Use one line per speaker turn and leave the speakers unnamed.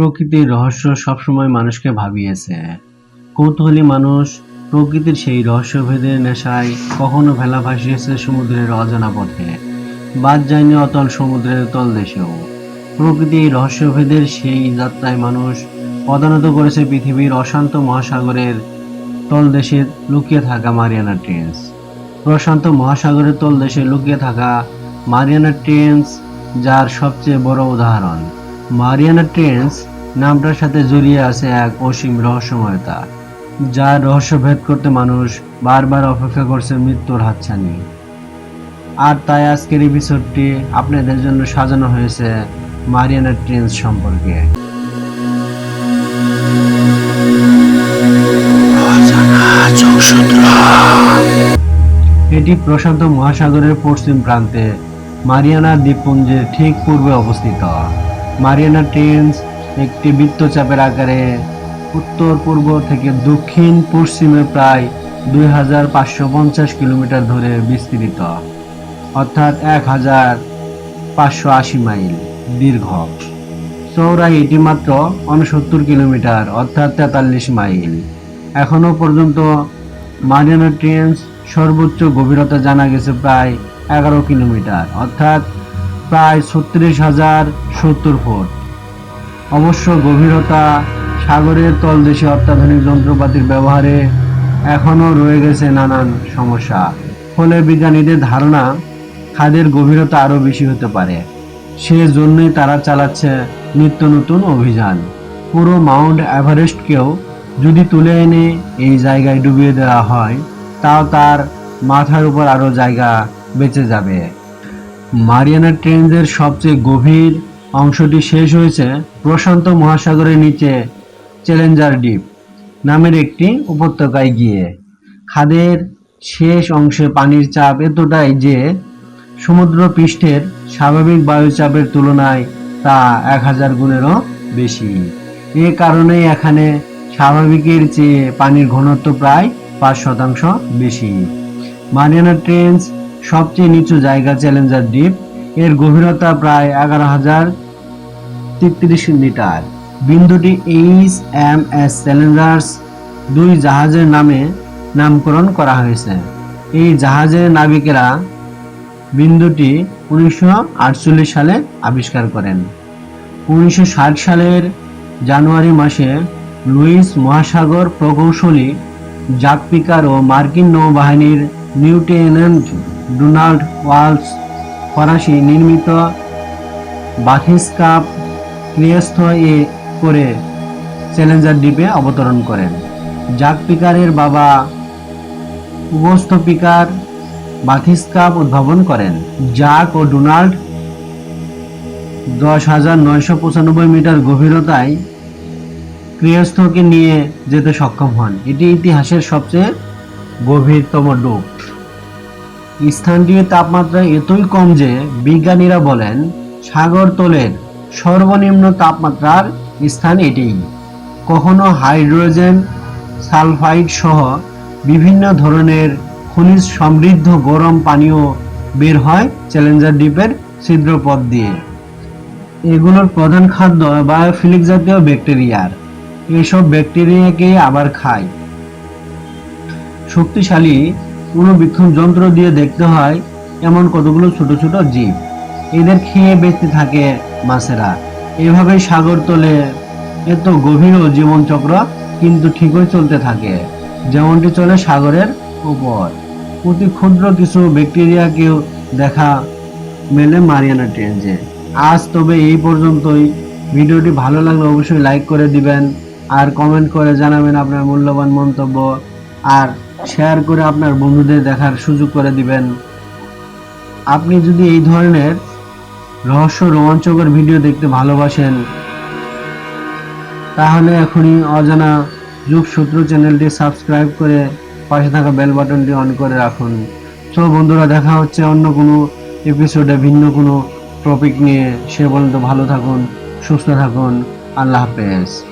প্রকৃতির রহস্য সবসময় মানুষকে ভাবিয়েছে। কৌতূহলী মানুষ প্রকৃতির সেই রহস্যভেদের নেশায় কখনো ভেলা ভাসিয়েছে সমুদ্রের অজানা পথে। বাদ যায়নি অতল সমুদ্রের তলদেশেও প্রকৃতি রহস্যভেদের সেই যাত্রায় মানুষ পদানত করেছে পৃথিবীর অশান্ত মহাসাগরের তলদেশে লুকিয়ে থাকা মারিয়ানা ট্রেন্স। প্রশান্ত মহাসাগরের তলদেশে লুকিয়ে থাকা মারিয়ানা ট্রেন্স যার সবচেয়ে বড় উদাহরণ। মারিয়ানা ট্রেন্স নামটার সাথে জড়িয়ে আছে এক অসীম রহস্যময়তা যার রহস্য ভেদ করতে মানুষ বারবার অপেক্ষা করছে মৃত্যুর হাতছানি। আর তাই আজকের এপিসোডটি আপনাদের জন্য সাজানো হয়েছে মারিয়ানা ট্রেন্স সম্পর্কে। এটি প্রশান্ত মহাসাগরের পশ্চিম প্রান্তে মারিয়ানা দ্বীপপুঞ্জের ঠিক পূর্বে অবস্থিত। মারিয়ানা ট্রেন্স একটি বৃত্তচাপের আকারে উত্তর, পূর্ব থেকে দক্ষিণ, পশ্চিমে প্রায় দুই হাজার পাঁচশো পঞ্চাশ কিলোমিটার ধরে বিস্তৃত, অর্থাৎ এক হাজার পাঁচশো আশি মাইল দীর্ঘ। চৌড়াই এটি মাত্র উনসত্তর কিলোমিটার, অর্থাৎ তেতাল্লিশ মাইল। এখনও পর্যন্ত মারিয়ানা ট্রেন্স সর্বোচ্চ গভীরতা জানা গেছে প্রায় এগারো কিলোমিটার, অর্থাৎ প্রায় ছত্রিশ হাজার সত্তর ফুট। অবশ্য গভীরতা সাগরের তলদেশে অত্যাধুনিক যন্ত্রপাতির ব্যবহারে এখনও রয়ে গেছে নানান সমস্যা। ফলে বিজ্ঞানীদের ধারণা, খাদের গভীরতা আরও বেশি হতে পারে। সেজন্যই তারা চালাচ্ছে নিত্য নতুন অভিযান। পুরো মাউন্ট এভারেস্টকেও যদি তুলে এনে এই জায়গায় ডুবিয়ে দেওয়া হয়, তাও তার মাথার উপর আরও জায়গা বেঁচে যাবে। মারিয়ানা ট্রেঞ্জের সবচেয়ে গভীর অংশটি শেষ হয়েছে প্রশান্ত মহাসাগরের নিচে চ্যালেঞ্জার ডিপ নামের একটি উপত্যকায় গিয়ে। খাদের শেষ অংশে পানির চাপ এতটাই যে সমুদ্র পৃষ্ঠের স্বাভাবিক বায়ুচাপের তুলনায় তা এক হাজার গুণেরও বেশি। এ কারণেই এখানে স্বাভাবিকের চেয়ে পানির ঘনত্ব প্রায় পাঁচ শতাংশ বেশি। মারিয়ানা ট্রেন্স সবচেয়ে নিচু জায়গা চ্যালেঞ্জার দ্বীপ এর গভীরতা প্রায় এগারো হাজার তেত্রিশ মিটার। বিন্দুটি এইচ এম এস চ্যালেঞ্জার্স দুই জাহাজের নামে নামকরণ করা হয়েছে। এই জাহাজের নাবিকেরা বিন্দুটি উনিশশো আটচল্লিশ সালে আবিষ্কার করেন। উনিশশো ষাট সালের জানুয়ারি মাসে লুইস মহাসাগর প্রকৌশলী জাক পিকার ও মার্কিন নৌবাহিনীর লিউটেন্যান্ট ডোনাল্ড ওয়ালস ফরাসি নির্মিত বাথিস কাপ ক্রিয়স্থ এ করে চ্যালেঞ্জার দ্বীপে অবতরণ করেন। জাক পিকারের বাবা উগস্ত পিকার বাথিস কাপ উদ্ভাবন করেন। জাক ও ডোনাল্ড দশ হাজার নয়শো পঁচানব্বই মিটার গভীরতায় ক্রিয়স্থকে নিয়ে যেতে সক্ষম হন। এটি ইতিহাসের সবচেয়ে গভীরতম ডুব স্থানটির তাপমাত্রা এতই কম যে বিজ্ঞানীরা বলেন সাগর তলের সর্বনিম্ন তাপমাত্রার স্থান এটিই কখনো হাইড্রোজেন সালফাইড সহ বিভিন্ন ধরনের খনিজ সমৃদ্ধ গরম পানীয় বের হয় চ্যালেঞ্জার দ্বীপের ছিদ্রপথ দিয়ে। এগুলোর প্রধান খাদ্য বায়োফিলিক জাতীয় ব্যাকটেরিয়ার এসব ব্যাকটেরিয়াকে আবার খায়। শক্তিশালী অনুবীক্ষণ যন্ত্র দিয়ে দেখতে হয় এমন কতগুলো ছোট ছোট জীব। এদের খেয়ে বেঁচে থাকে মাছেরা। এভাবে সাগর তলে এত গভীর জীবনচক্র কিন্তু ঠিকই চলতে থাকে। যেমনটি চলে সাগরের উপর। অতি ক্ষুদ্র কিছু ব্যাকটেরিয়াকেও দেখা মেলে মারিয়ানা ট্রেঞ্জে আজ তবে এই পর্যন্তই। ভিডিওটি ভালো লাগলে অবশ্যই লাইক করে দিবেন। আর কমেন্ট করে জানাবেন আপনার মূল্যবান মন্তব্য। আর শেয়ার করে আপনার বন্ধুদের দেখার সুযোগ করে দিবেন। আপনি যদি এই ধরনের রহস্য রোমাঞ্চকর ভিডিও দেখতে ভালোবাসেন, তাহলে এখনই অজানা যুগ সূত্র চ্যানেলটি সাবস্ক্রাইব করে পাশে থাকা বেল বাটনটি অন করে রাখুন। তো বন্ধুরা, দেখা হচ্ছে অন্য কোনো এপিসোডে ভিন্ন কোনো টপিক নিয়ে। সে পর্যন্ত ভালো থাকুন, সুস্থ থাকুন। আল্লাহ হাফেজ।